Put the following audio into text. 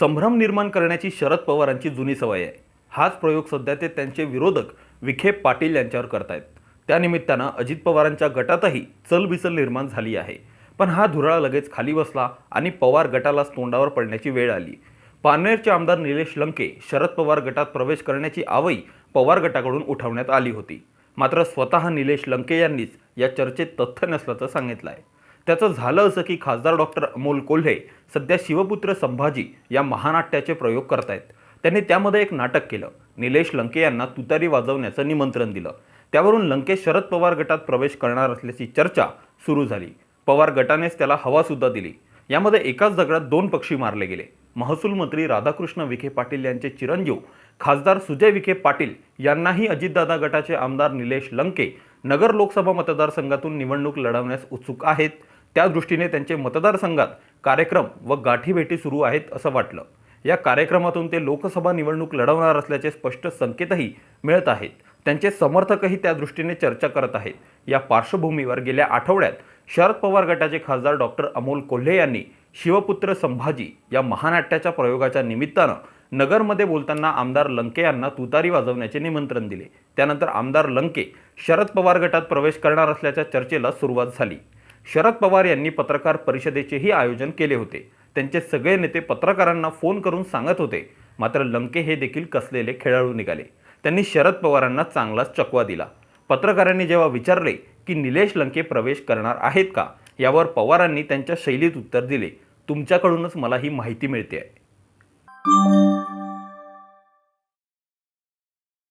संभ्रम निर्माण करण्याची शरद पवारांची जुनी सवय आहे. हाच प्रयोग सध्या ते त्यांचे विरोधक विखे पाटील यांच्यावर करतायत. त्यानिमित्तानं अजित पवारांच्या गटातही चलबिचल निर्माण झाली आहे. पण हा धुराळा लगेच खाली बसला आणि पवार गटालाच तोंडावर पडण्याची वेळ आली. पारनेरचे आमदार निलेश लंके शरद पवार गटात प्रवेश करण्याची आवई पवार गटाकडून उठवण्यात आली होती. मात्र स्वतः निलेश लंके यांनीच या चर्चेत तथ्य नसल्याचं सांगितलं आहे त्याचं झालं असं की खासदार डॉक्टर अमोल कोल्हे सध्या शिवपुत्र संभाजी या महानाट्याचे प्रयोग करतायत. त्यांनी त्यामध्ये एक नाटक केलं. निलेश लंके यांना तुतारी वाजवण्याचं निमंत्रण दिलं. त्यावरून लंके शरद पवार गटात प्रवेश करणार असल्याची चर्चा सुरू झाली. पवार गटानेच त्याला हवासुद्धा दिली. यामध्ये एकाच दगडात दोन पक्षी मारले गेले. महसूल मंत्री राधाकृष्ण विखे पाटील यांचे चिरंजीव खासदार सुजय विखे पाटील यांनाही अजितदादा गटाचे आमदार निलेश लंके नगर लोकसभा मतदारसंघातून निवडणूक लढवण्यास उत्सुक आहेत. त्या दृष्टीने त्यांचे मतदारसंघात कार्यक्रम व गाठीभेटी सुरू आहेत असं वाटलं. या कार्यक्रमातून ते लोकसभा निवडणूक लढवणार असल्याचे स्पष्ट संकेतही मिळत आहेत. त्यांचे समर्थकही त्या दृष्टीने चर्चा करत आहेत. या पार्श्वभूमीवर गेल्या आठवड्यात शरद पवार गटाचे खासदार डॉक्टर अमोल कोल्हे यांनी शिवपुत्र संभाजी या महानाट्याच्या प्रयोगाच्या निमित्तानं नगरमध्ये बोलताना आमदार लंके यांना तुतारी वाजवण्याचे निमंत्रण दिले. त्यानंतर आमदार लंके शरद पवार गटात प्रवेश करणार असल्याच्या चर्चेला सुरुवात झाली. शरद पवार यांनी पत्रकार परिषदेचेही आयोजन केले होते. त्यांचे सगळे नेते पत्रकारांना फोन करून सांगत होते. मात्र लंके हे देखील कसलेले खेळाडू निघाले. त्यांनी शरद पवारांना चांगलाच चकवा दिला. पत्रकारांनी जेव्हा विचारले की निलेश लंके प्रवेश करणार आहेत का? यावर पवारांनी त्यांच्या शैलीत उत्तर दिले. तुमच्याकडूनच मला ही माहिती मिळते आहे